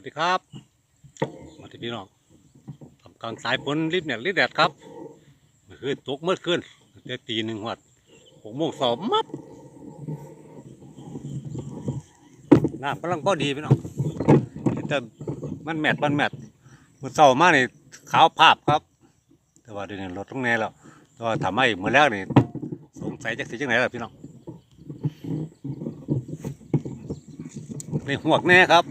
วัสดีครับมาที่พี่น้องทำกลางสายฝนริบเนี่ยริบแดดครับเมื่อคืนตกเมื่อคืนแต่ตีหนึ่งหัดหกโมงสองมับน้ำกำลังพอดีพี่น้องแต่มันแมดมันแมดมันเศร้ามากนี่ขาวภาพครับ แต่ว่าเดี๋ยวนี้ลดลงแน่แล้วแต่ว่าทำให้เมื่อแรกนี่สงสัยจะสิจังไหนล่ะพี่น้องในหวกแน่ครับ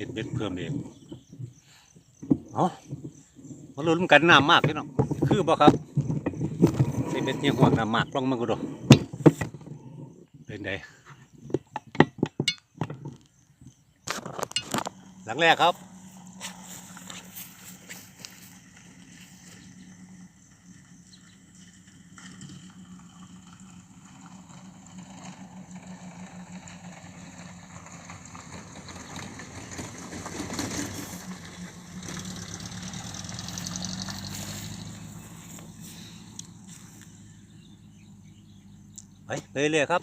เห็ดเบ็ดเพิ่มเองเอามาลุ้นกันน้ำมากพี่น้องคือบ่ครับส่เบ็ดเนี่ยห่วงน้ำมากลองมันก็ดูเป็นไงหลังแรกครับ ไปเรื่อยๆครับ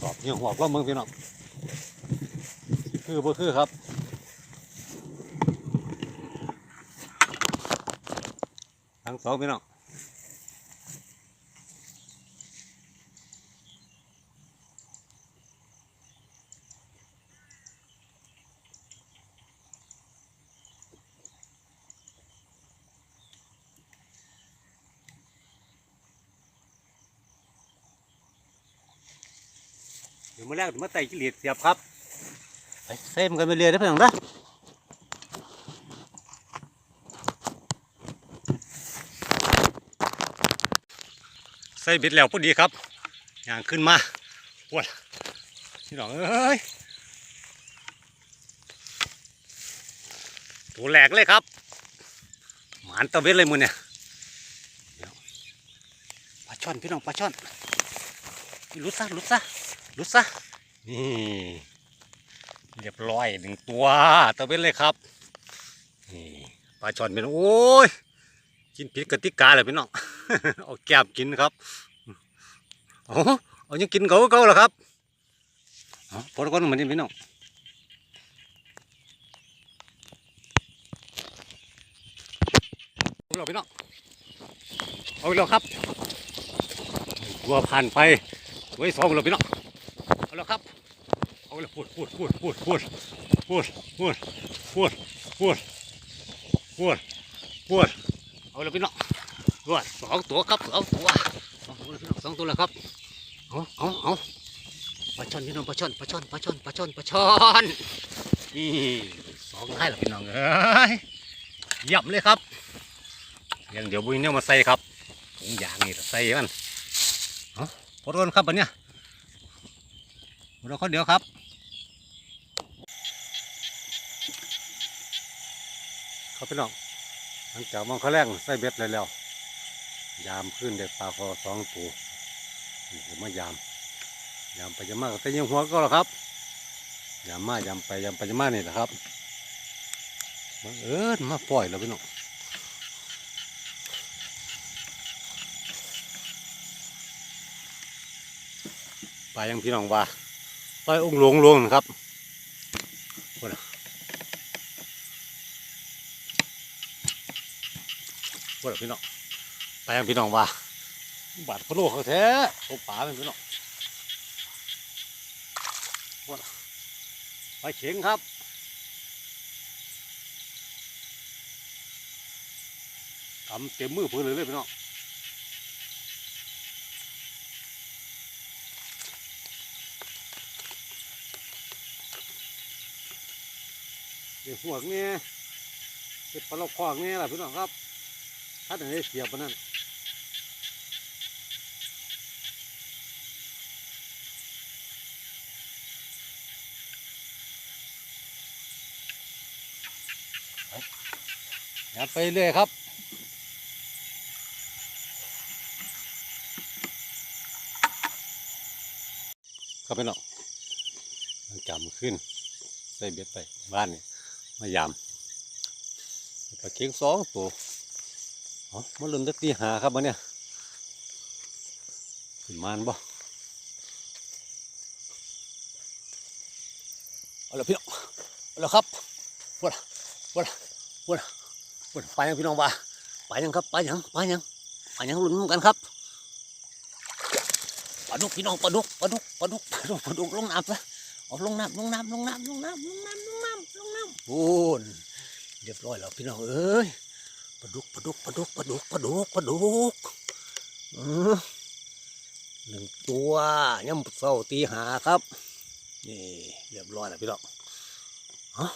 สอบเหี่ยวหัวกล้องมึงพี่น้องคือบ่คือครับทั้งสองพี่น้อง เดี๋ยวมาแรกมาไต่กิเลสเสียบครับไปเส้นกันไปเรื่อยนะพี่น้องนะใส่เบ็ดแล้วพอดีครับอย่างขึ้นมาปวดพี่น้องเอ้ยตัวแหลกเลยครับ หมานตะเบ็ดเลยมือเนี่ยเดี๋ยวปลาช่อนพี่น้องปลาช่อนลุดซะลุดซะ ลุดซะ นี่ เรียบร้อยหนึ่งตัวตะเบ็ดเลยครับ นี่ปลาช่อนเป็นโอ้ย กินผิดกติกาเลยพี่น้อง เอาแก้มกินครับเอาเอายังกินเขาเขาเหรอครับพอแล้วก่อนมันนี่พี่น้องเอาแล้วพี่น้องเอาแล้วครับตัวผ่านไปไว้สองแล้วพี่น้อง เอาแล้วครับ เอาแล้วพูดพูดพูดพูดพูดพูดพูดพูดพูดพูดพูดเอาแล้วพี่น้องด้วยสองตัวครับสองตัวสองตัวลยพี่น้องสองตัวแล้วครับเอาเอาเอาปลาช่อนพี่น้องปลาช่อนปลาช่อนปลาช่อนปลาช่อนปลาช่อนนี่สองให้แล้วพี่น้องเอ้ยเยี่ยมเลยครับยังเดี๋ยวบุญเนี่ยมาใส่ครับถุงยางนี่ใส่มันเอาพอดกันครับปันเนี้ย เราเขาเดี๋ยวครับครับพี่น้องหลังจากมองเขาแรงใส่เบ็ดเลยแล้ว ยามขึ้นได้ปลาคอสองตัวนี่ผมมายาม ยามไปยามมากแต่ยังหัวก็แล้วครับ ยามมายามไปยามไปยามมานี่แหละครับบังเอิญมาปล่อยแล้วพี่น้องปลายังพี่น้องว่า ปลาองหลวงหลวงครับว่าพี่น้องไปยังพี่น้องว่าบาดพะโล้เขาแท้โอ้ป่าเป็นพี่น้องว่าไปเข็งครับทำเต็มมือเพื่อเลยเลยพี่น้อง เดี๋ยวหัวกเนี่ยเป็นปลาลูกคอกเนี่ยแหละพี่น้องครับ ถ้าถึงได้เสียบมันนั่นอย่าไปเรื่อยครับเข้าไปเนาะมันจำขึ้นใส่เบ็ดไปบ้านนี่ มายามปลาเค็งสองตัวเออ๋อมาเริ่มจะตีหาครับวันเนี่ยขึ้นมานบ่เอาละพี่น้องเอาละครับวัดวัดวัดวัดไปยังพี่น้องว่าไปยังครับไปยังไปยังไปยังลุ้นกันครับปลาดุกพี่น้องปลาดุกปลาดุกปลาดุกปลาดุกปลาดุกลงน้ำซะ เอาลงน้ำลงน้ำลงน้ำลงน้ำลงน้ำลงน้ำลงน้ำโอ้นเรียบร้อยแล้วพี่น้องเอ้ยปลาดุกปลาดุกปลาดุกปลาดุกปลาดุกปลาดุกอือหนึ่งตัวย่ำเศร้าตีหาครับ นี่เรียบร้อยแล้วพี่น้องฮะ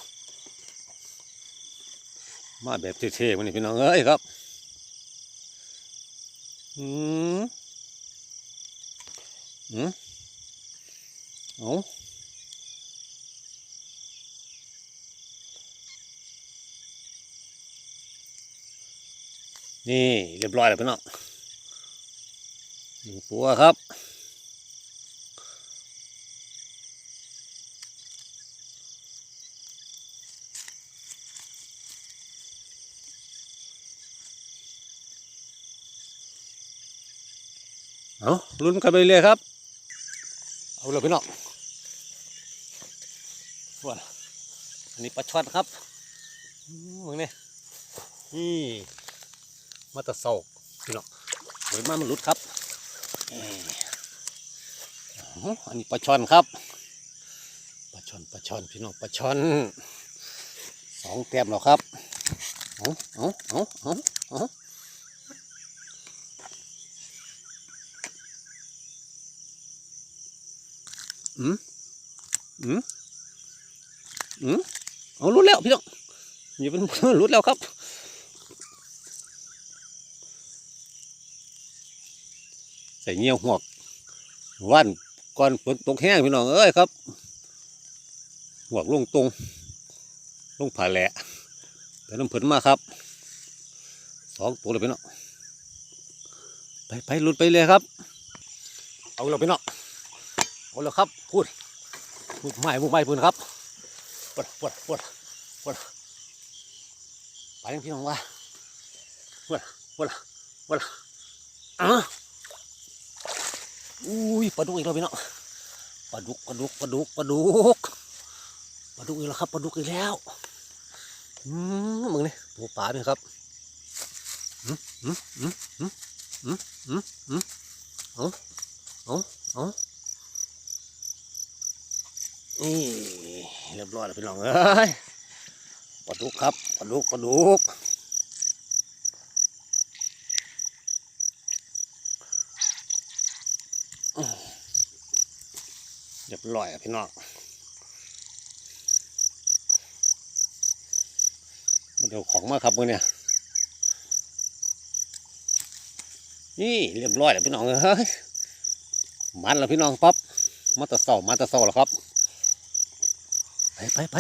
มาแบบเท่ๆมันนี่พี่น้องเอ้ยครับอืมอืมเอา นี่เรียบร้อยแล้วพี่น้องหนึ่งตัวครับเอาลุ้นกันไปเรื่อยครับ เอาเลยพี่น้องว้าอันนี้ปลาช่อนครับมมึงเนี่ยนี่ มาตะเศร้าพี่น้องเฮ้ยมามันหลุดครับอันนี้ปลาช่อนครับปลาช่อนปลาช่อนพี่น้องปลาช่อนสองแต้มแล้วครับเอาเอาเอาเอาเอาอืมอืมอืมเอาหลุดแล้วพี่น้องอย่าเป็นหลุดแล้วครับ ส่เงี้ยวหวกวันก่อนฝนตกแห้งพี่น้องเอ้ยครับหวกลงตรงลงผาแหละแต่น้ำผลมาครับสองตัวเลยพี่น้องไปไปหลุดไปเลยครับ เอาเราพี่น้องเอาแล้วครับพูดพูดไม่พูดไม่พูดครับปวดปวดปวดปวดไปยังพี่น้องว่าปวดปวดปวดอะ อุ้ยปลาดุกอีกแล้วพี่น้องปลาดุกปลาดุกปลาดุกปลาดุกปลาดุกอีกแล้วครับปลาดุกอีกแล้วอืมมึงนี่ตัวปลาเนี่ยครับอืมอืมอืมอืมอืมอืมอืมเอาเอาเอานี่เรียบร้อยแล้วพี่น้องเอ้ยปลาดุกครับปลาดุกปลาดุก เรียบร้อยพี่น้องมาเดี๋ยวของมาครับมือเนี่ยนี่เรียบร้อยแล้วพี่น้องเอ้ยมันแล้วพี่น้องปั๊บมาตะเสามาตะเสาแล้วครับ ไปไปไป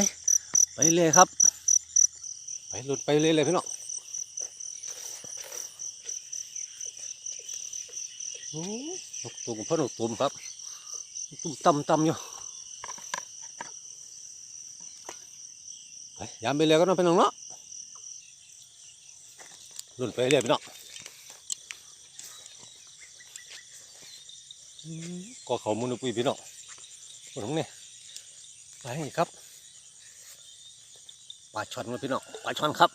ไปเลยครับ ไปหลุดไปเลยเลยพี่น้องโอ้นกตุ่มเพ่อนกตุ่มครับ ตุ้มต่ำตำอยู่ยามไปเลยก็น้องพี่น้องเนาะรุ่นไปเรื่อยพี่น้องก็เขามุนปุยพี่น้องพวกน้องเนี่ยไปครับปลาช่อนมาพี่น้องปลาช่อนครับ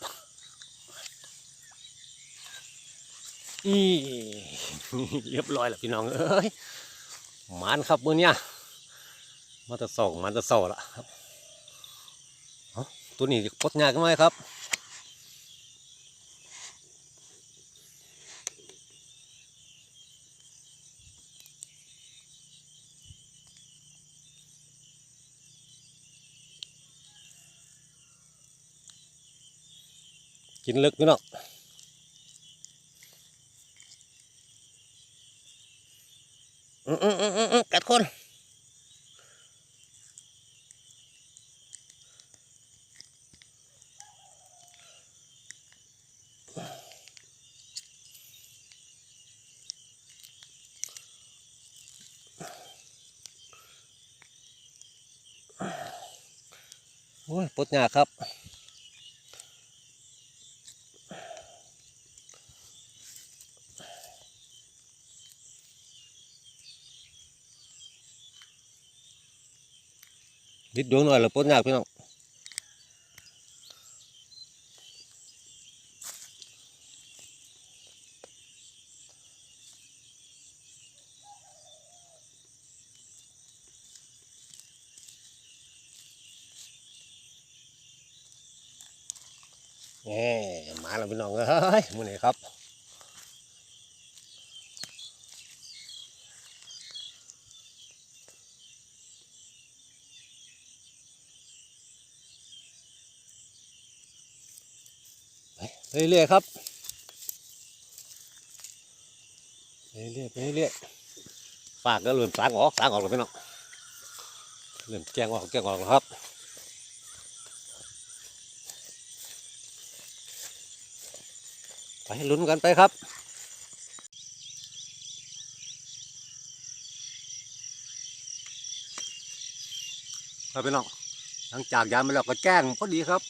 อีเรียบร้อยแล้วพี่น้องเอ้ย หมันครับมือเนี้ยมาจะส่งมันจะส่ละครับตัวนี้ปลดยากกันไหมครับกินลึกพี่น้อง อ้ยปดยาครับ นิดดวงหน่อยแล้วปดยาพี่น้อง พี่น้องเอ้ยมื้อนี้ครับเรื่อยๆครับเรื่อยๆเรื่อยๆฝากก็เริ่มสางออกสางออกแล้วพี่น้องเริ่มแจ้งออกแจ้งออกแล้วครับไป ลุ้นกันไปครับครับพี่น้องหลังจากยามไปแล้วก็แจ้งพอดีครับ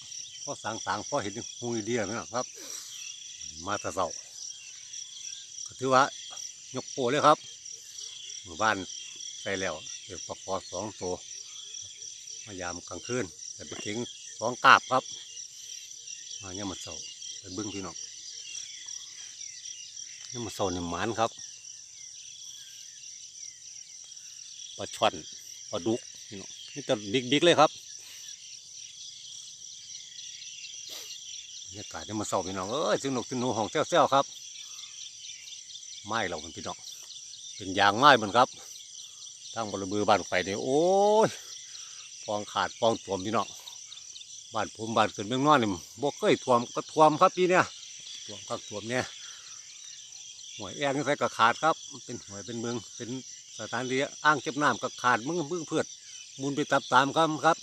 พอสางสางๆพอเห็นหูดีๆแล้วนะครับ มาตะเสาก็ถือว่ายกโปเลยครับหมู่บ้านใส่แล้วเดี๋ยวปอกคอสองตัวมายามกลางคืนแต่ไปถึงสองกาบครับ มาเนี่ยมันเสาไปบิ้งพี่น้อง นี่ยามมันเสาเนี่หมานครับปลาช่อนปลาดุกพี่น้องนี่แต่ดิกๆเลยครับบรรยากาศเนี่มาเศร้าพี่น้องเอ้ยสนุกสนุกห้องเซี่ยวๆครับ ไม้เราเป็นพี่น้องเป็นยางไม้เหมือนครับทั้งบริบือบ้านไฟเนี่ยโอ้ยปองขาดปองถ่วมพี่น้องบ้านผมบ้านเกิดเมืองนอนนี่บ่เคยถ่วมก็ถ่วมครับปีเนี้ยถ่วมครับถ่วมเนี่ย หวยแองใส่ก็ขาดครับ เป็นหวยเป็นเมือง เป็นสถานที่อ้างเก็บน้ำก็ขาดมึงมึงเพื่อนมุนไปตามตามครับครับ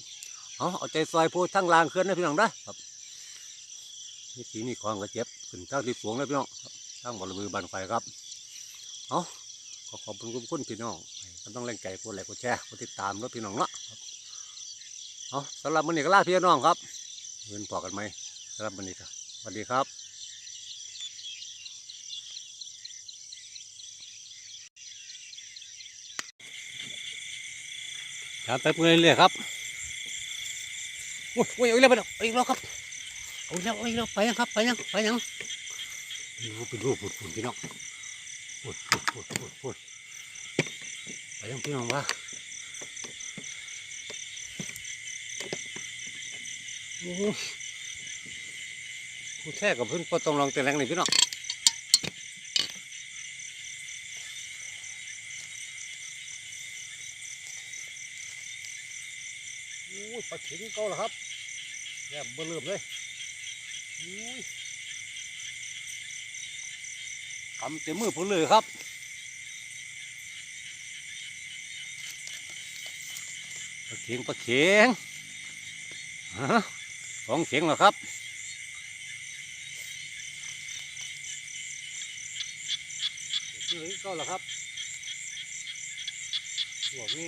เอาเอาใจซอยโพทั้งลางเคลื่อนนะพี่น้องนะครับนี่สีนี่ของก็เจ็บขึ้นทางที่สูงเลยพี่น้องครับทางบริเวณบันไฟครับ เอาขอขอบคุณคุณคุณพี่น้องก็ต้องแรงใจกดไลค์กดแชร์กดติดตามด้วยพี่น้องเนาะเอาสำหรับวันนี้ก็ลาพี่น้องครับเงินพอกันไหมสำหรับวันนี้ครับสวัสดีครับ ครับไปเรื่อยๆครับโอ้ยโอ้ยเอาอีกแล้วไปแล้วเอาอีกแล้วครับเอาอีกแล้วเอาอีกแล้วไปยังครับไปยังไปยังดูเป็นรูปปุ่นๆพี่น้องปุ่นปุ่นปุ่นปุ่นปุ่นไปยังพี่น้องวะโอ้โหผู้แท้กับเพื่อนพอต้องลองแต่แรงนี่พี่น้องโอ้ย ปลาเข็งเก่าแล้วครับแย่เบิ่มเริ่มเลยอุ้ยทำเต็มมือผมเลยครับปลาเข็งปลาเข็งฮะสองเข็งแล้วครับเฮ้ยก็แล้วครับหัวแม่